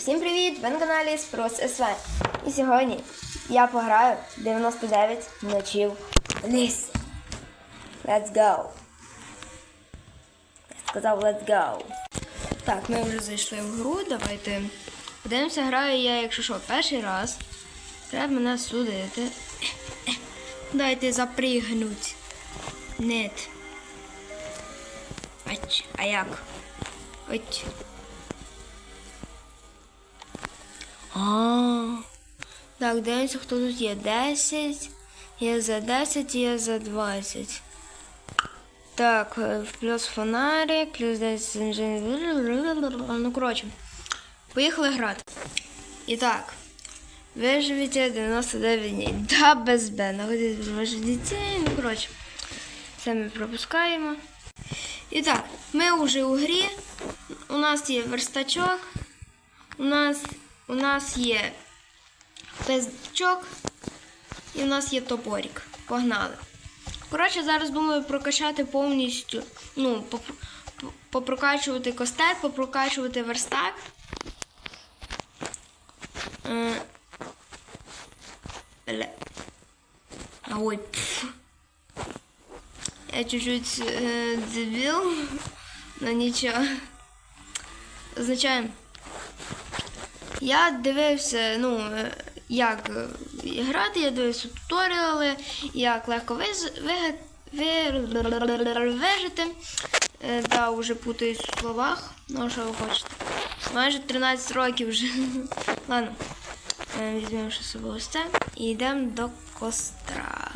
Всім привіт! Ви на каналі Спрос СВ. І сьогодні я пограю 99 ночів вниз. Let's go! Я сказав let's go. Так, ми вже зайшли в гру. Давайте подивимося, граю я, якщо що, перший раз. Треба мене судити. Дайте запригнуть. Нет. Ач, а як? Ось. А. Так, дивимося, хто тут є. 10. Є за 10, є за 20. Так, е, плюс фонарик, плюс 10 інженер. Ну, коротше. Поїхали грати. І так. Виживіте 99 днів. Да, без Б. Находитесь в дітей. Ну, коротше. Це ми пропускаємо. І так, ми вже у грі. У нас є верстачок. У нас, у нас є пездачок. І у нас є топорик. Погнали. Коротше, зараз думаю прокачати повністю. Ну, попрокачувати костер, попрокачувати верстак. Е, ой. пф. Я чуть-чуть э, дебил, но нічого. Означає, я дивився, ну, е, як е, грати, я дивився туторіали, як легко вижити. Е, Да, вже путаюсь в словах. Ну, що ви хочете. Майже 13 років вже. Ладно. Візьмемо ще з собою ось це і йдемо до костра.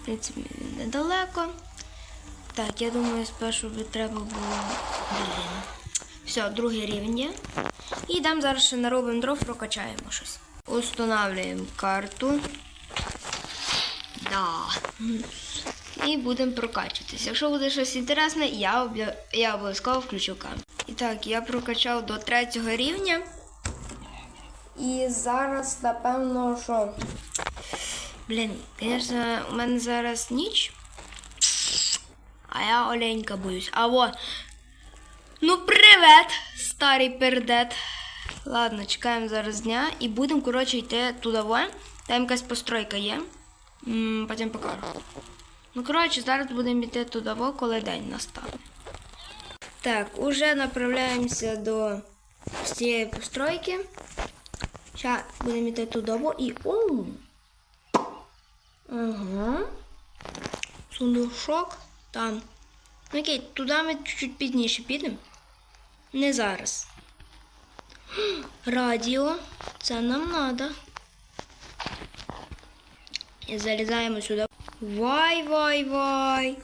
В принципі, недалеко. Так, я думаю, спершу би треба було. Все, другий рівень є. І йдемо зараз ще наробимо дров, прокачаємо щось. Устанавлюємо карту. Да. І будемо прокачуватися. Якщо буде щось інтересне, я, обля- я обов'язково включу камеру. І так, я прокачав до третього рівня. І зараз, напевно, що. Блін, звісно, у мене зараз ніч. А я оленька боюсь. А во. Ну, привет, старий пердет. Ладно, чекаємо зараз дня і будемо, коротше, йти туди. Там якась постройка є. М, Потім покажу. Ну, коротше, зараз будемо йти туди, коли день настане. Так, уже направляємося до цієї постройки. Зараз будемо йти туди, і. Оу! Ага. Сундушок там. Ну, Окей, туди ми чуть пізніше підемо. Не зараз. Радіо. Це нам треба. І залізаємо сюди. Вай, вай, вай.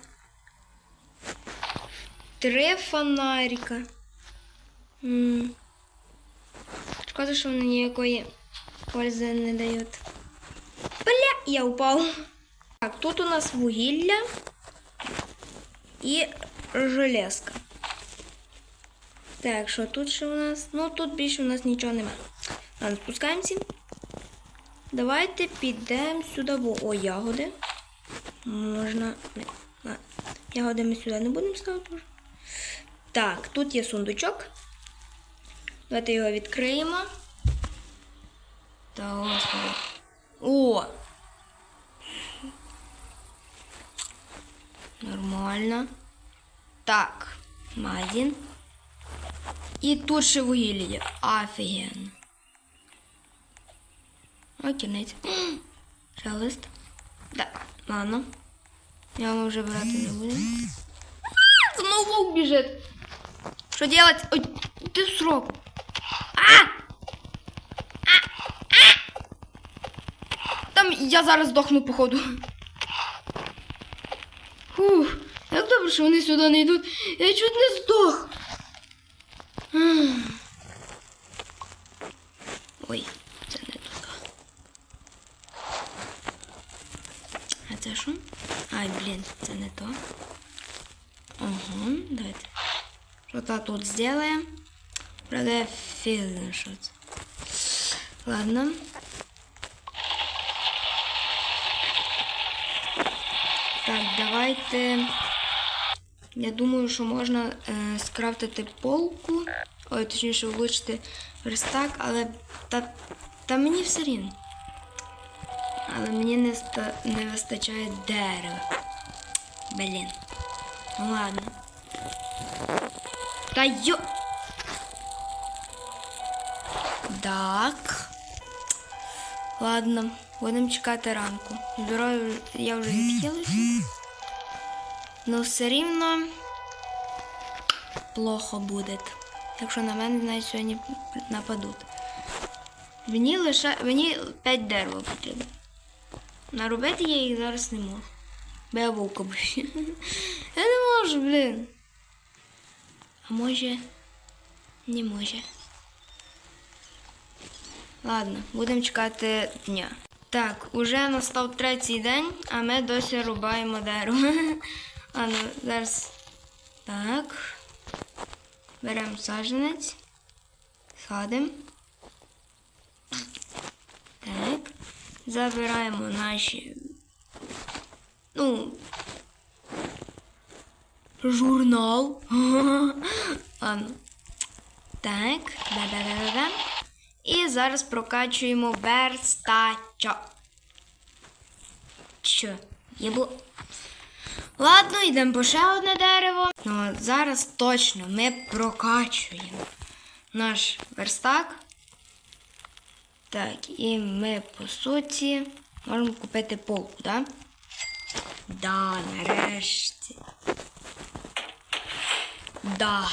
Три фонарика. М. Шкода, що вони ніякої пользи не дають. Бля, я упав. Так, тут у нас вугілля і железка. Так, що тут ще у нас? Ну, тут більше у нас нічого немає. Ладно, спускаємося. Давайте підемо сюди, бо о, ягоди. Можна. Ладно. Ягоди ми сюди не будемо ставити. Так, тут є сундучок. Давайте його відкриємо. Та господи. О! Нормально. Так, Мазін. І тут ще вугілля є. Офігенно. О, кінець. Ще лист. Да, ладно. Я вам вже брати не буду. Знову вовк біжить. Що делать? Ой, ти срок. А! А! А! Там я зараз здохну, походу. Фух, як добре, що вони сюди не йдуть. Я чуть не здох. Ой, це не туди. А це що? Ай, блін, це не то. Ага, давайте. Що-то тут зробимо. Правда, я знаю, що це. Ладно. Так, давайте. Я думаю, що можна е, скрафтити полку, ой, точніше, влучити верстак, але та, та мені все рівно. Але мені не, ста, не вистачає дерева. Блін. Ну ладно. Та йо. Так. Ладно, будемо чекати ранку. Здоров'я я вже відхилився. Ну все рівно плохо буде. Якщо на мене навіть сьогодні нападуть. Мені лише мені 5 дерева потрібно. Наробити я їх зараз не можу. Бо я вовка. Я не можу, блін. А може. Не може. Ладно, будемо чекати дня. Так, уже настав третій день, а ми досі рубаємо дерево. А ну, зараз. Так. Беремо саджанець. Садимо. Так. Забираємо наші. Ну. Журнал. Ладно. Так. Да-да-да-да-да. І зараз прокачуємо верстачок. Що? Є було. Ладно, йдемо по ще одне дерево. Ну, от зараз точно ми прокачуємо наш верстак. Так, і ми, по суті, можемо купити полку, так? Да? Да, нарешті. Да.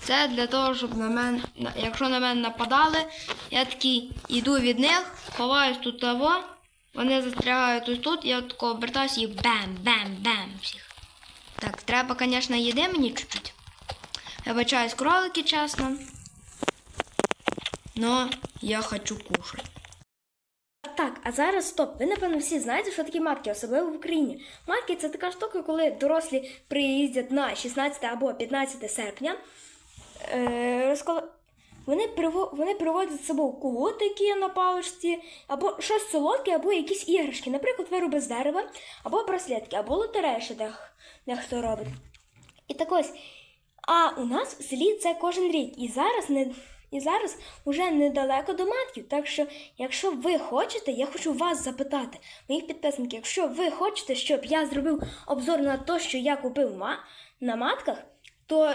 Це для того, щоб на мене, якщо на мене нападали, я такий йду від них, ховаюсь тут того, вони застрягають ось тут, я тако обертаюся і бем-бем-бем всіх. Так, треба, звісно, їди мені чуть-чуть. Вибачаюсь, кролики, чесно. Но я хочу кушать. Так, а зараз стоп. Ви напевно всі знаєте, що такі матки, особливо в Україні. Матки це така штука, коли дорослі приїздять на 16 або 15 серпня. Е, розкола... вони, вони приводять з собою кулотики на паличці, або щось солодке, або якісь іграшки. Наприклад, вироби з дерева, або браслетки, або лотереї, що дех... дехто робить. І так ось. А у нас в селі це кожен рік. І зараз не. І зараз уже недалеко до матків. Так що, якщо ви хочете, я хочу вас запитати, моїх підписників, якщо ви хочете, щоб я зробив обзор на те, що я купив на матках, то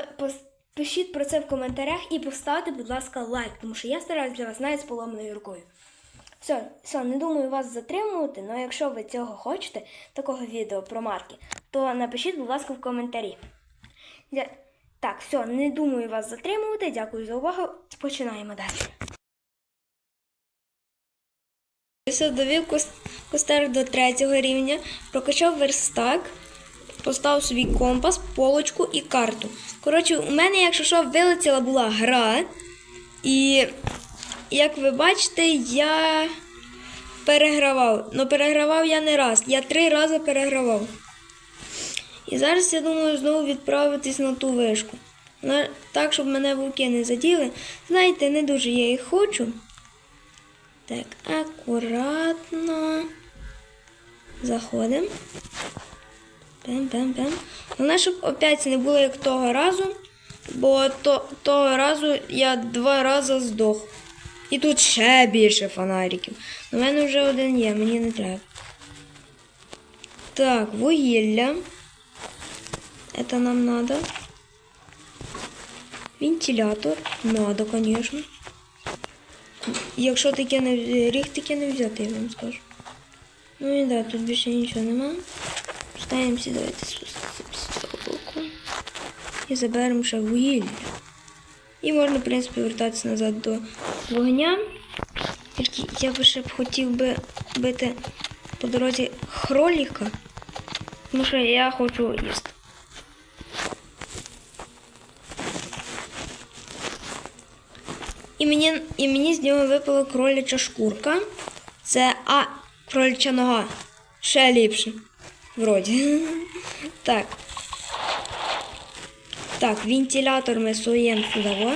пишіть про це в коментарях і поставте, будь ласка, лайк, тому що я стараюсь для вас навіть з поломаною рукою. Все, все, не думаю вас затримувати, але якщо ви цього хочете, такого відео про матки, то напишіть, будь ласка, в коментарі. Дя- Так, все, не думаю вас затримувати. Дякую за увагу. Починаємо далі. Я довів костер до третього рівня, прокачав верстак, поставив собі компас, полочку і карту. Коротше, у мене, якщо що, вилетіла була гра. І як ви бачите, я перегравав. Ну перегравав я не раз. Я три рази перегравав. І зараз я думаю знову відправитись на ту вишку. Так, щоб мене вовки не заділи. Знаєте, не дуже я їх хочу. Так, акуратно. Заходимо. Пем-пем-пем. Головне, щоб опять не було як того разу, бо то, того разу я два рази здох. І тут ще більше фонариків. У мене вже один є, мені не треба. Так, вугілля. Это нам надо. Вентилятор. Надо, конечно. Якщо таке не ріг таке не взяти, я вам скажу. Ну і да, тут більше нічого нема. Ставимося, давайте з з- цього боку. І заберемо ще вугілля. І можна, в принципі, вертатися назад до вогня. Тільки я би ще б хотів би бити по дорозі хроліка. Тому що я хочу їсти. І мені, і мені з нього випала кроляча шкурка. Це а, кроляча нога. Ще ліпше. Вроді. Так. Так, вентилятор ми суємо сюди. во.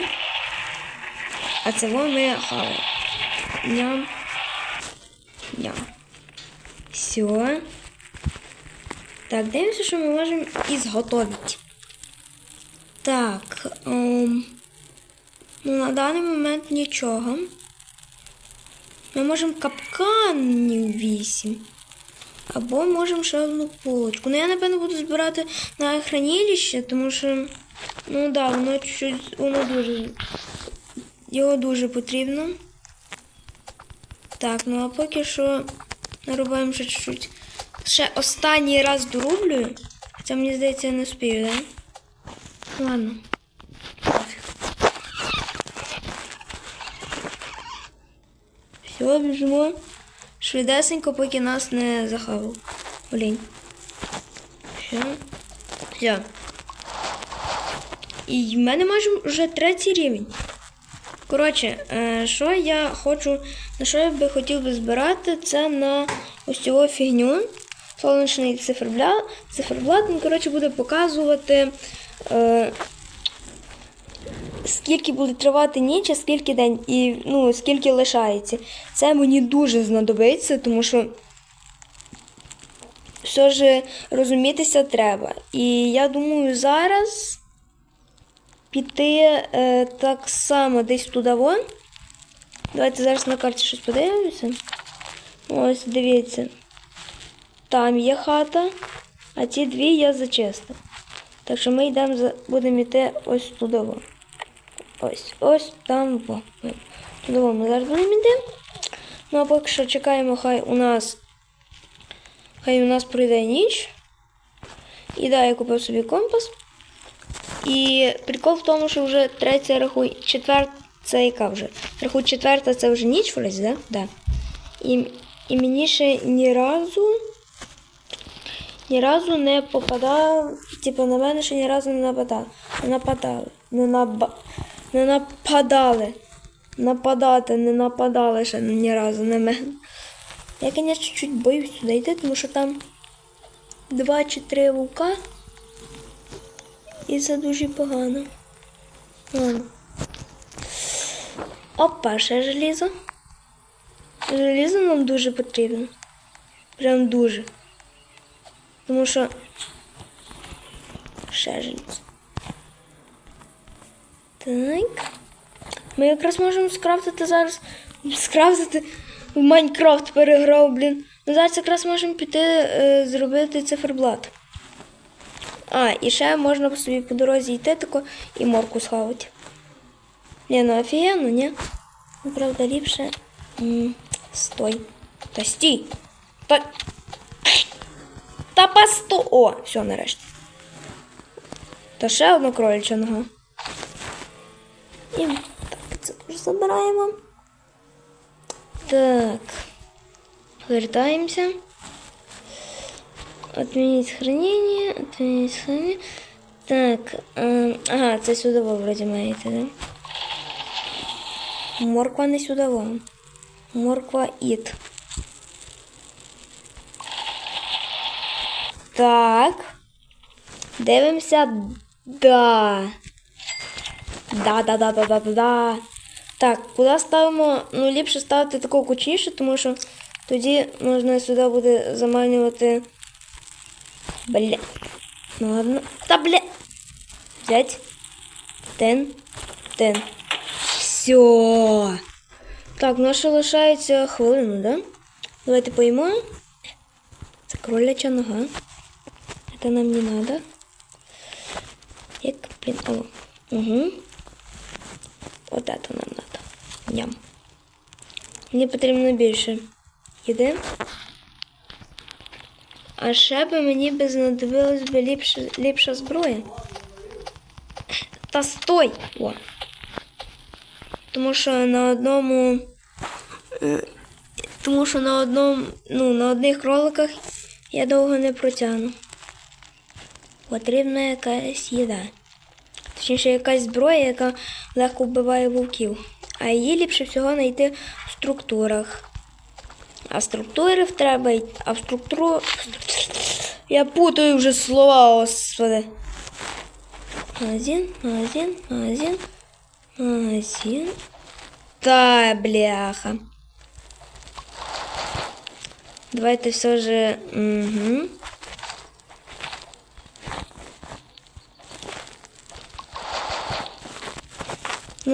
А це во ми хаваємо. Ням. Ням. Все. Так, дивимося, що ми можемо і зготовити. Так. Ем... Ну, на даний момент нічого. Ми можемо капканів 8. Або можемо ще одну полочку. Ну, я, напевно, буду збирати на хранилище, тому що, ну да, воно чуть-чуть, воно дуже. Його дуже потрібно. Так, ну а поки що наробимо ще чуть-чуть. Ще останній раз дороблю. Хоча мені здається, я не спію, так? Да? Ладно. Все, біжимо. Швидесенько, поки нас не захавав. Олень. Все. Все. І в мене майже вже третій рівень. Коротше, е, що я хочу, на що я би хотів би збирати, це на ось цю фігню. Сонячний циферблат. Циферблат, він, коротше, буде показувати, е, скільки буде тривати ніч, а скільки день, і ну, скільки лишається. Це мені дуже знадобиться, тому що все ж розумітися треба. І я думаю, зараз піти е, так само десь туди вон. Давайте зараз на карті щось подивимося. Ось, дивіться. Там є хата, а ці дві я зачистив. Так що ми йдемо будемо йти ось туди. Ось, ось там. Туди ми зараз будемо йти. Ну а поки що чекаємо, хай у нас. Хай у нас пройде ніч. І да, я купив собі компас. І прикол в тому, що вже третя рахуй, четверта, це яка вже? Рахуй четверта, це вже ніч вроді, да? Да. І, і мені ще ні разу, ні разу не попадав, типу на мене ще ні разу не нападали. Нападали. Не, наба, не нападали. Нападати, не нападали ще ні разу на мене. Я, звісно, чуть боюсь сюди йти, тому що там два чи три вовка. І це дуже погано. Ладно. Опа, ще желізо. Желізо нам дуже потрібно. Прям дуже. Тому що ще желізо. Так. Ми якраз можемо скрафтити зараз. Скрафтити в Майнкрафт переграв, блін. Ми зараз якраз можемо піти е, зробити циферблат. А, і ще можна по собі по дорозі йти тако і морку схавати. Ні, ну офігенно, ні? Ну, правда, ліпше. М, Стой. Та стій. Та. Та посто. О, все, нарешті. Та ще одна кроляча нога. І це теж забираємо. Так. Повертаємося. Отменить хранение, отменить хранение. Так, э, ага, це сюди ви вроді маєте, да? Морква не сюди во. Морква іт. Так. Дивимося. Да. Да, да, да, да, да, да, да. Так, куди ставимо? Ну, ліпше ставити такого кучніше, тому що тоді можна сюди буде заманювати. Бля. Ну ладно. Та бля. Взять. Тен. Тен. Все. Так, у нас лишається хвилину, да? Давайте поїмо. Це кроляча нога. Это нам не надо. Як, о. Угу. Вот это нам надо. Ням. Мені потрібно більше. Їди. А ще би мені би знадобилась би ліпша, ліпша зброя. Та стой! О. Тому що на одному. е, Тому що на одному, ну, на одних кроликах я довго не протягну. Потрібна якась їда. Точніше, якась зброя, яка легко вбиває вовків. А її ліпше всього знайти в структурах. А структури треба й- А в структуру. Я путаю вже слова, господи. Магазин, магазин, магазин, магазин. Та бляха. Давайте все же. Угу.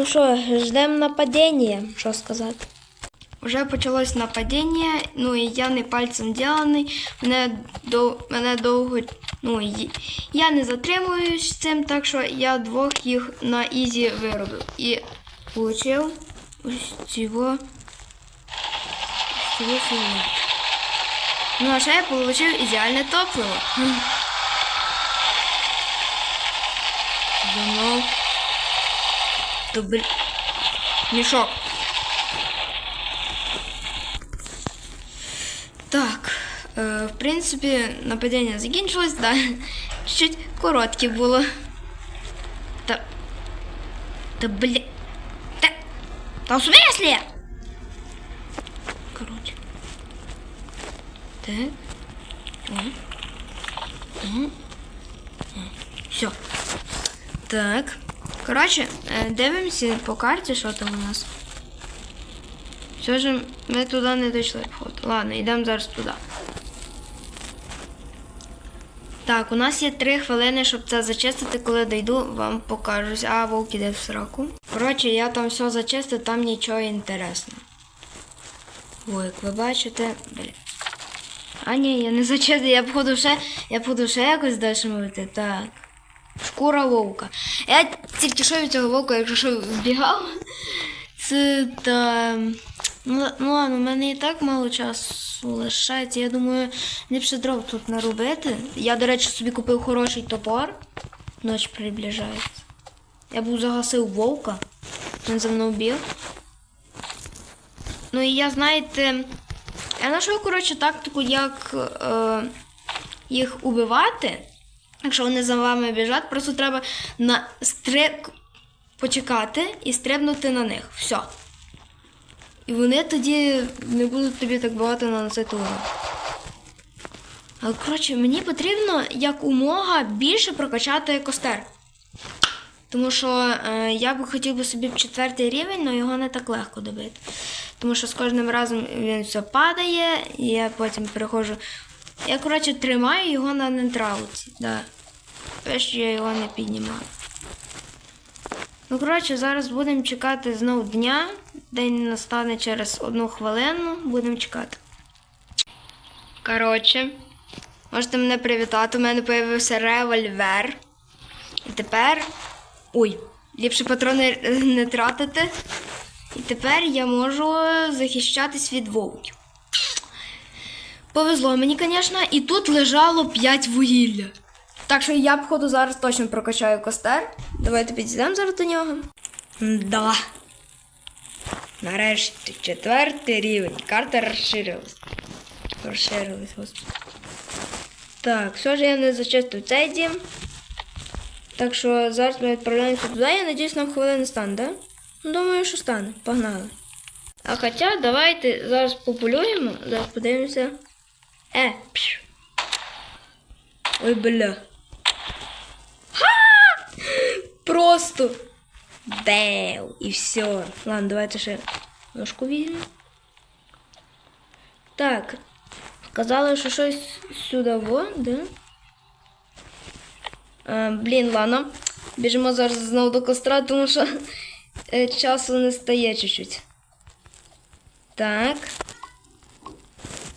Ну що, ждемо нападіння, що сказати. Вже почалось нападіння, ну і я не пальцем ділений. Мене, до, мене довго. Ну, я не затримуюсь цим, так що я двох їх на ізі виробив. І получив ось цього. Ось цього. Ну, а ще я получив ідеальне топливо. Хм. Воно. То блін. Мішок. Так, е, в принципі, нападіння закінчилось, да. Чуть коротке було. Та. Та бля. Та. Та в смысле? Короче. Так. Все. Так. Коротше, е, дивимося по карті, що там у нас. Все ж ми туди не дійшли, походу. Ладно, йдемо зараз туди. Так, у нас є три хвилини, щоб це зачистити. Коли дойду, вам покажусь. А, вовк іде в сраку. Коротше, я там все зачистив, там нічого інтересного. Ой, як ви бачите, блін. А ні, я не зачистив, я походу ще, я походу ще якось далі мовити. Так. Шкура вовка. Я тільки що від цього вовка, якщо що вбігав. Це та. Ну, ну ладно, у мене і так мало часу лишається. Я думаю, ліпше дров тут наробити. Я, до речі, собі купив хороший топор. Ніч приближається. Я був загасив вовка. Він за мною біг. Ну і я, знаєте, я знайшов, коротше, тактику, як е, їх убивати. Якщо вони за вами біжать, просто треба на стриб почекати і стрибнути на них. Все. І вони тоді не будуть тобі так багато наносити урон. Але, коротше, мені потрібно якомога більше прокачати костер. Тому що е, я б хотів би собі в четвертий рівень, але його не так легко добити. Тому що з кожним разом він все падає, і я потім переходжу. Я, коротше, тримаю його на нейтралці. Да. Що я його не піднімаю. Ну, коротше, зараз будемо чекати знову дня. День настане через одну хвилину. Будемо чекати. Коротше, можете мене привітати. У мене з'явився револьвер. І тепер. Ой, ліпше патрони не тратити. І тепер я можу захищатись від вовків. Повезло мені, звісно, і тут лежало 5 вугілля. Так що я, походу, зараз точно прокачаю костер. Давайте підійдемо зараз до нього. Да. Нарешті четвертий рівень. Карта розширилась. Розширилась, господи. Так, все ж я не зачистив цей дім. Так що зараз ми відправляємося туди. Я надіюсь, нам хвилини стане, да? Думаю, що стане. Погнали. А хоча давайте зараз популюємо, зараз подивимося. Е, пш. Ой, бля. Ха! Просто. Беу. І все. Ладно, давайте ще ножку візьмемо. Так. Казали, що щось сюди во, да? А, блін, ладно. Біжимо зараз знову до костра, тому що е, часу не стає чуть-чуть. Так.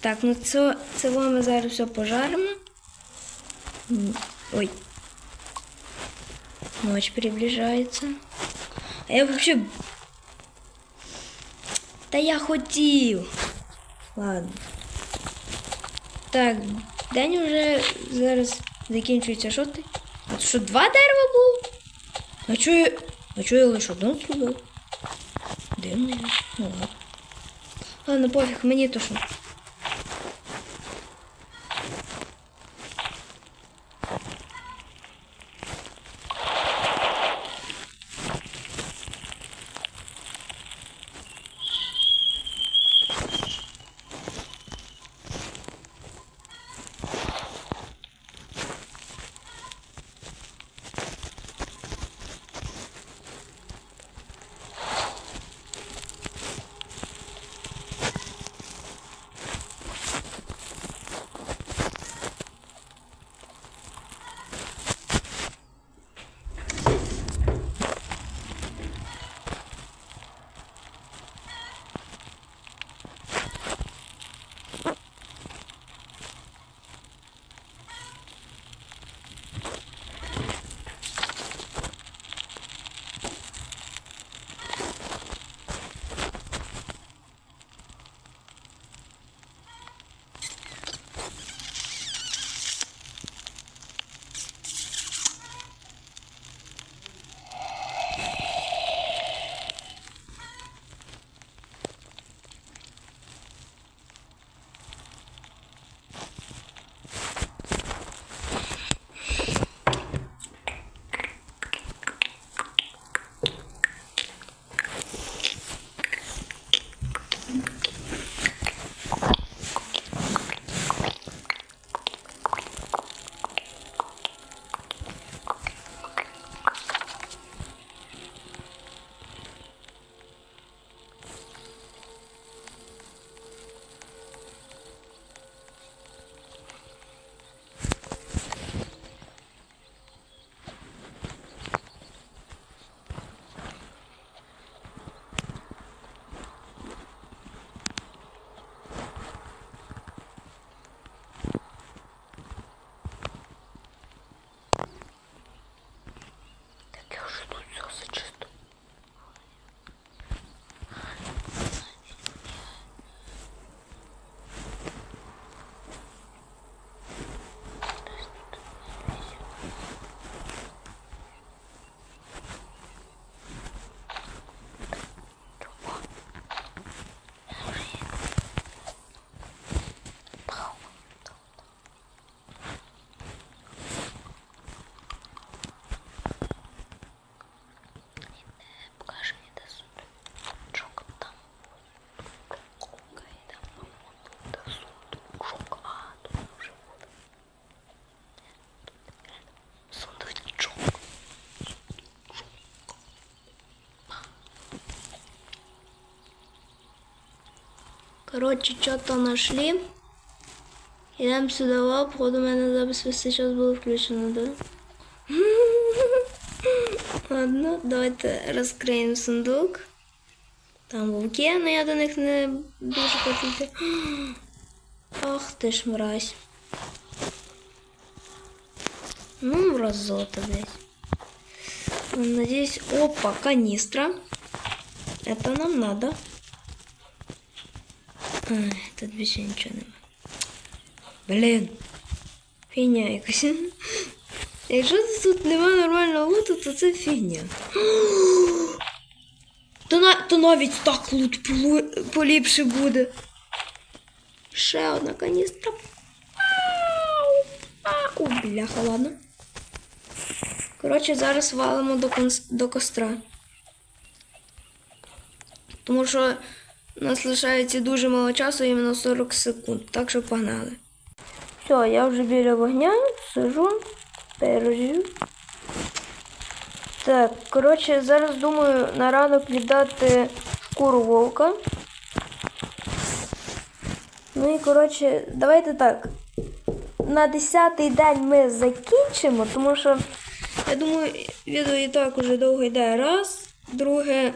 Так, ну це, це ми зараз все пожаримо. Ой. Ночь приближается. А я вообще... Та я хотів. Ладно. Так, день уже зараз закінчується. Що ти? А що два дерева було? А чого я... А чого я лише одну зробив? Дивно. Ну ладно. Ладно, пофіг, мені то що. Коротше, що-то знайшли. Ідемо сюди, в походу, у мене запис весь цей час було включено, да? Ладно, давайте розкриємо сундук. Там вовки, але я до них не дуже хочу. Ах ти ж мразь. Ну, мразота, блядь. Надеюсь, опа, канистра. Это нам надо. Ай, тут більше нічого нема. Блін. Фігня якась. Якщо тут нема нормального луту, то це фігня. То, то навіть так лут поліпше буде. Ще одна каністра. Ау! Ау, бляха, ладно. Коротше, зараз валимо до, конс- до костра. Тому що у нас лишається дуже мало часу, іменно 40 секунд. Так що погнали. Все, я вже біля вогня, сижу, пережив. Так, коротше, зараз думаю на ранок віддати шкуру вовка. Ну і коротше, давайте так. На 10-й день ми закінчимо, тому що я думаю, відео і так уже довго йде. Раз, друге.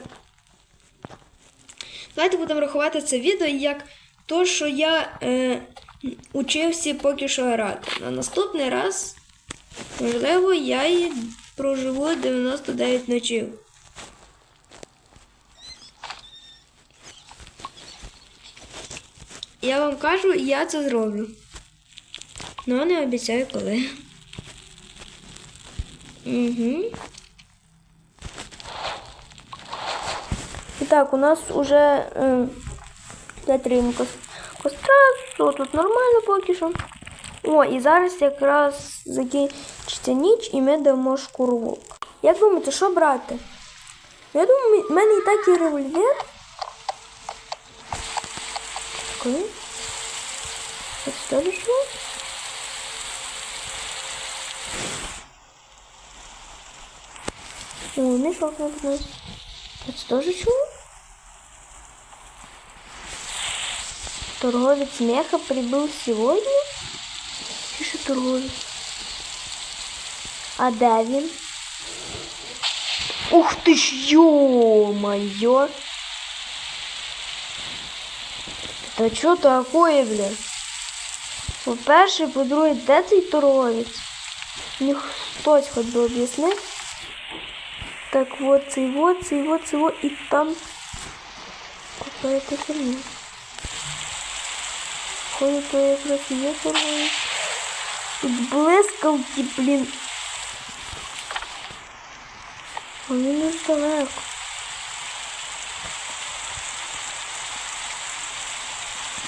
Давайте будемо рахувати це відео як то, що я е, учився поки що грати. На наступний раз, можливо, я і проживу 99 ночів. Я вам кажу, я це зроблю. Ну, не обіцяю коли. Угу. Так, у нас уже е, затримка костра, все тут нормально поки що. О, і зараз якраз закінчиться ніч і ми дамо шкуру. Як думаєте, що брати? Я думаю, в мене і так є револьвер. Коли? Це що пішло? О, мешок надо знать. Это тоже Торговец меха прибыл сегодня? Пишет торговец. А Давин? Ух ты ж, ё-моё! Это что такое, бля? По-перше, по-друге, де цей торговець? Мені хтось хоч би. Так вот, цей вот, цей вот, цей вот, и там какая-то херня. І є торговець. Тут блискавки, блін. Вони не далеко.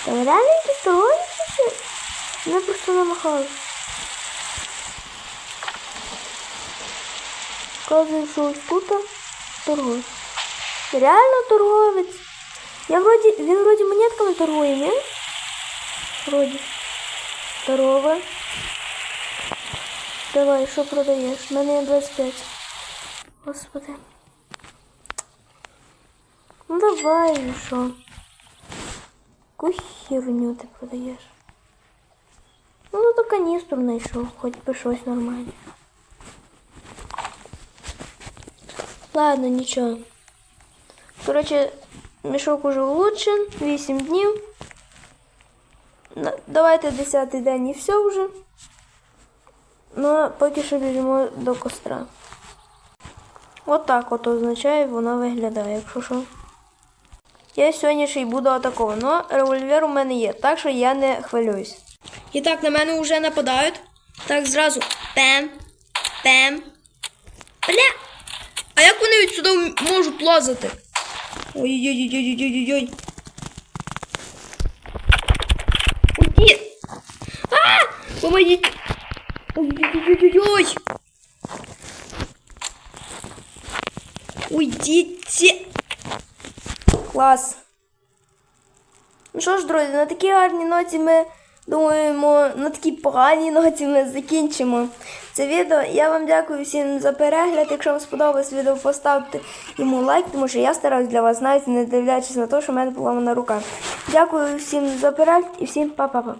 Там реально якісь торговці чи? Мене просто намахали. Вказує, що ось тут. Реально торговець. Я вроді, він вроді монетками торгує, ні? Вроді. Здорово. Давай, що продаєш? У мене є 25. Господи. Ну давай, ну що? Яку херню ти продаєш? Ну, ну то каністру знайшов, хоч би щось нормальне. Ладно, нічого. Коротше, мішок уже улучшен, 8 днів. На- Давайте 10 день і все вже. Ну, поки що біжимо до костра. От так от означає, вона виглядає, якщо що. Я сьогодні ще й буду атаковано, револьвер у мене є, так що я не хвилююсь. І так, на мене вже нападають. Так, зразу. Пем. Пем. Бля! А як вони від сюди м- можуть лазити? Ой-ой-ой-ой-ой-ой-ой. Уйди! А! Помогите! Ой-ой-ой-ой-ой! Уйдите! Клас! Ну що ж, друзі, на такій гарній ноті ми думаємо, на такій поганій ноті ми закінчимо це відео. Я вам дякую всім за перегляд. Якщо вам сподобалось відео, поставте йому лайк, тому що я стараюсь для вас, навіть не дивлячись на те, що в мене поломана рука. Дякую всім за перегляд і всім па-па-па.